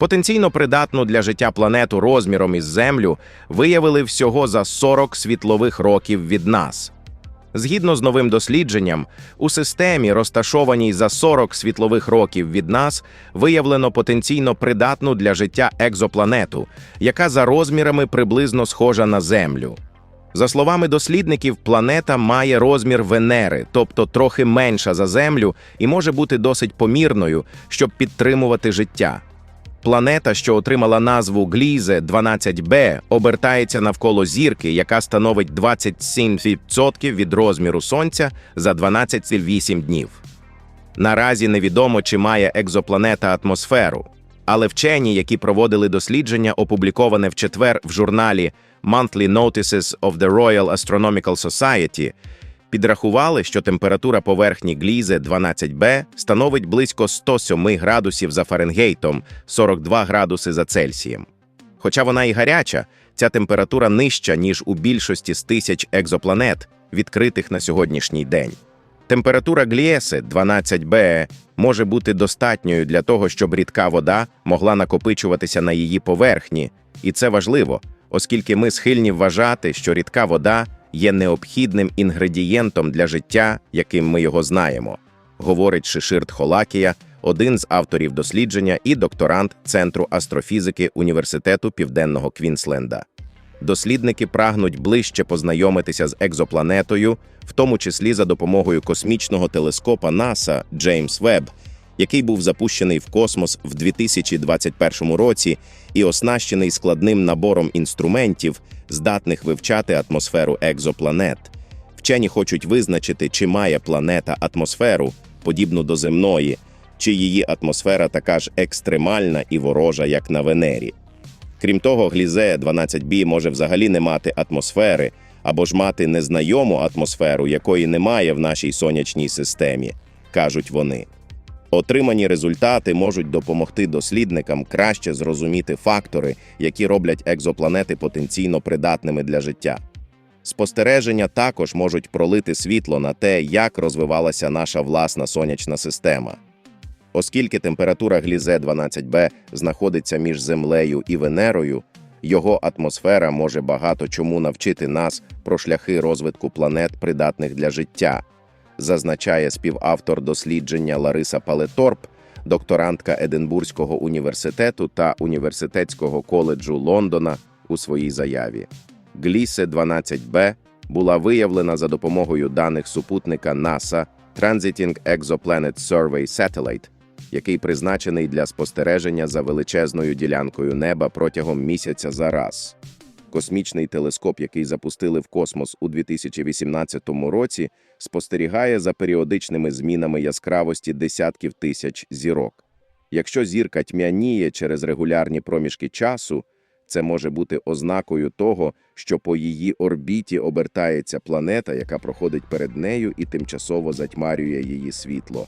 Потенційно придатну для життя планету розміром із Землю виявили всього за 40 світлових років від нас. Згідно з новим дослідженням, у системі, розташованій за 40 світлових років від нас, виявлено потенційно придатну для життя екзопланету, яка за розмірами приблизно схожа на Землю. За словами дослідників, планета має розмір Венери, тобто трохи менша за Землю, і може бути досить помірною, щоб підтримувати життя. Планета, що отримала назву Глізе 12b, обертається навколо зірки, яка становить 27% від розміру Сонця за 12,8 днів. Наразі невідомо, чи має екзопланета атмосферу, але вчені, які проводили дослідження, опубліковане в четвер в журналі Monthly Notices of the Royal Astronomical Society, підрахували, що температура поверхні Глізе 12b становить близько 107 градусів за Фаренгейтом, 42 градуси за Цельсієм. Хоча вона і гаряча, ця температура нижча, ніж у більшості з тисяч екзопланет, відкритих на сьогоднішній день. Температура Гліеси 12b може бути достатньою для того, щоб рідка вода могла накопичуватися на її поверхні, і це важливо, оскільки ми схильні вважати, що рідка вода є необхідним інгредієнтом для життя, яким ми його знаємо, говорить Шиширт Холакія, один з авторів дослідження і докторант Центру астрофізики Університету Південного Квінсленда. Дослідники прагнуть ближче познайомитися з екзопланетою, в тому числі за допомогою космічного телескопа НАСА Джеймс Веб, який був запущений в космос в 2021 році і оснащений складним набором інструментів, здатних вивчати атмосферу екзопланет. Вчені хочуть визначити, чи має планета атмосферу, подібну до земної, чи її атмосфера така ж екстремальна і ворожа, як на Венері. Крім того, глізе 12b може взагалі не мати атмосфери або ж мати незнайому атмосферу, якої немає в нашій сонячній системі, кажуть вони. Отримані результати можуть допомогти дослідникам краще зрозуміти фактори, які роблять екзопланети потенційно придатними для життя. Спостереження також можуть пролити світло на те, як розвивалася наша власна сонячна система. Оскільки температура глізе 12b знаходиться між Землею і Венерою, його атмосфера може багато чому навчити нас про шляхи розвитку планет, придатних для життя, зазначає співавтор дослідження Лариса Палеторп, докторантка Единбурзького університету та університетського коледжу Лондона у своїй заяві. Глісе 12b була виявлена за допомогою даних супутника NASA Transiting Exoplanet Survey Satellite, який призначений для спостереження за величезною ділянкою неба протягом місяця за раз. Космічний телескоп, який запустили в космос у 2018 році, спостерігає за періодичними змінами яскравості десятків тисяч зірок. Якщо зірка тьмяніє через регулярні проміжки часу, це може бути ознакою того, що по її орбіті обертається планета, яка проходить перед нею і тимчасово затьмарює її світло.